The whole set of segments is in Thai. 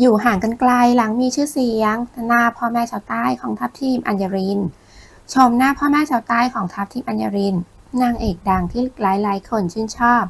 อยู่ห่างกันไกลหลังมีชื่อเสียง หน้าพ่อแม่ชาวใต้ของทัพทีมอัญญริน ชมหน้าพ่อแม่ชาวใต้ของทัพทีมอัญญริน นางเอกดังที่หลายๆคนชื่นชอบ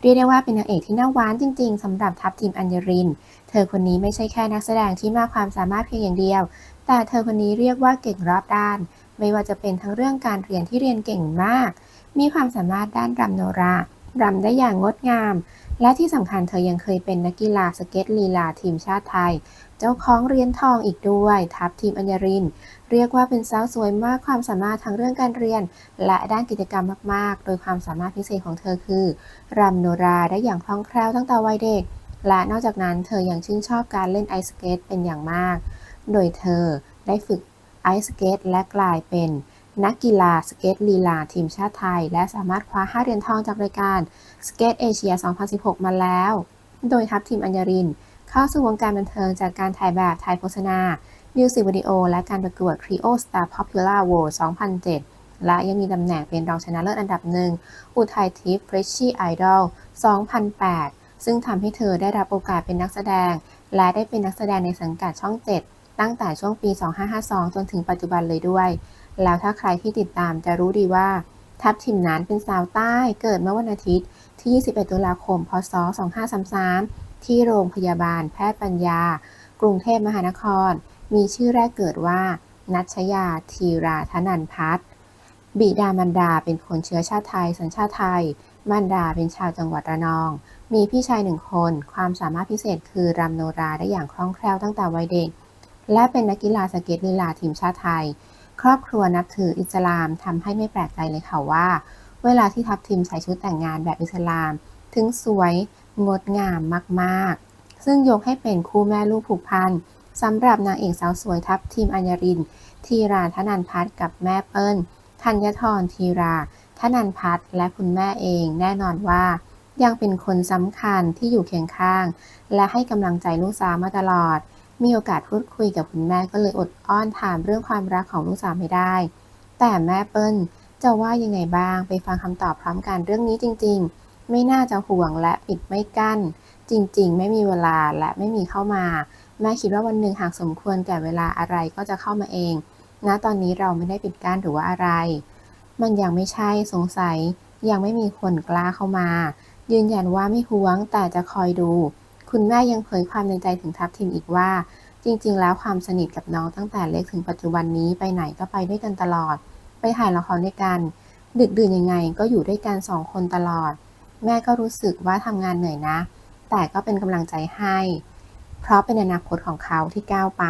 เรียกได้ว่าเป็นนางเอกที่น่าหวานจริง ๆสำหรับทัพทีมอัญญริน เธอคนนี้ไม่ใช่แค่นักแสดงที่มากความสามารถเพียงอย่างเดียว แต่เธอคนนี้เรียกว่าเก่งรอบด้าน ไม่ว่าจะเป็นทั้งเรื่องการเรียนที่เรียนเก่งมาก มีความสามารถด้านรำโนรา รำได้อย่างงดงาม และที่สำคัญเธอยังเคยเป็นนักกีฬาสเก็ตลีลาทีมชาติไทย เจ้าของเหรียญทองอีกด้วย ทัพทีมอัญญริน เรียกว่าเป็นสาวสวยมากความสามารถทั้งเรื่องการเรียน และด้านกิจกรรมมากๆ โดยความสามารถพิเศษของเธอคือรำโนราได้อย่างคล่องแคล่วตั้งแต่วัยเด็ก และนอกจากนั้นเธอยังชื่นชอบการเล่นไอซ์สเก็ตเป็นอย่างมาก โดยเธอได้ฝึกไอซ์สเก็ตและกลายเป็น นักกีฬาสเก็ตลีลาทีมชาติไทย และสามารถคว้า 5 เหรียญทองจากรายการสเก็ตเอเชีย 2016 มาแล้ว โดยทัพทีมอัญญริน เข้าสู่วงการบันเทิงจากการถ่ายแบบถ่ายโฆษณา มิวสิกวิดีโอ และการประกวด Trio Star Popular Award 2007 และยังมีตำแหน่งเป็นรองชนะเลิศอันดับหนึ่งอุทัยทิพย์ Freshie Idol 2008 ซึ่งทำให้เธอได้รับโอกาสเป็นนักแสดง และได้เป็นนักแสดงในสังกัดช่อง 7 ตั้งแต่ช่วงปี 2552 จนถึงปัจจุบันเลยด้วย แล้วถ้าใครที่ติดตามจะรู้ดีว่า ทัพทิมนั้นเป็นสาวใต้เกิดเมื่อวันอาทิตย์ที่ 21 ตุลาคม พศ 2533 ที่โรงพยาบาลแพทย์ปัญญา กรุงเทพมหานคร มีชื่อแรกเกิดว่า นัชยาธีราธนันพัฒน์บิดามารดาเป็นคนเชื้อชาติไทย สัญชาติไทยมารดาเป็นชาวจังหวัดระนอง มีพี่ชายหนึ่งคน ความสามารถพิเศษคือรำโนราได้อย่างคล่องแคล่วตั้งแต่วัยเด็ก และเป็นนักกีฬาสเก็ตลีลาทีมชาติไทย ครอบครัวนับถืออิสลามทำให้ไม่แปลกใจเลยค่ะว่า เวลาที่ทัพทีมใส่ชุดแต่งงานแบบอิสลาม ถึงสวยงดงามมากๆ ซึ่งยกให้เป็นคู่แม่ลูกผูกพันสำหรับนางเอกสาวสวยทัพทีมอัญญรินทีราธนันพัฒน์กับแม่เปิ้ลธัญทรทีราธนันพัฒน์และคุณแม่เองแน่นอนว่า ยังเป็นคนสำคัญที่อยู่เคียงข้าง และให้กำลังใจลูกสาวมาตลอด มีโอกาสพูดคุยกับคุณแม่ก็เลยอดอ้อนถามเรื่องความรักของลูกสาวไม่ได้ แต่แม่เปิ้ลจะว่ายังไงบ้างไปฟังคำตอบพร้อมกันเรื่องนี้จริง ๆ ไม่น่าจะห่วงและปิดไม่กั้น จริง ๆ ไม่มีเวลาและไม่มีเข้ามา แม่คิดว่าวันหนึ่งหากสมควรแก่เวลาอะไรก็จะเข้ามาเองณตอนนี้เราไม่ได้ปิดกั้นหรือว่าอะไร มันยังไม่ใช่สงสัย ยังไม่มีคนกล้าเข้ามา ยืนยันว่าไม่ห่วงแต่จะคอยดู คุณแม่ยังเผยความในใจถึงทัพทีมอีกว่า จริง ๆ แล้วความสนิทกับน้องตั้งแต่เล็กถึงปัจจุบันนี้ไปไหนก็ไปด้วยกันตลอด ไปถ่ายละครด้วยกัน ดึกดื่นยังไงก็อยู่ด้วยกันสองคนตลอด แม่ก็รู้สึกว่าทำงานเหนื่อยนะ แต่ก็เป็นกำลังใจให้ เพราะเป็นอนาคตของเขาที่ก้าวไป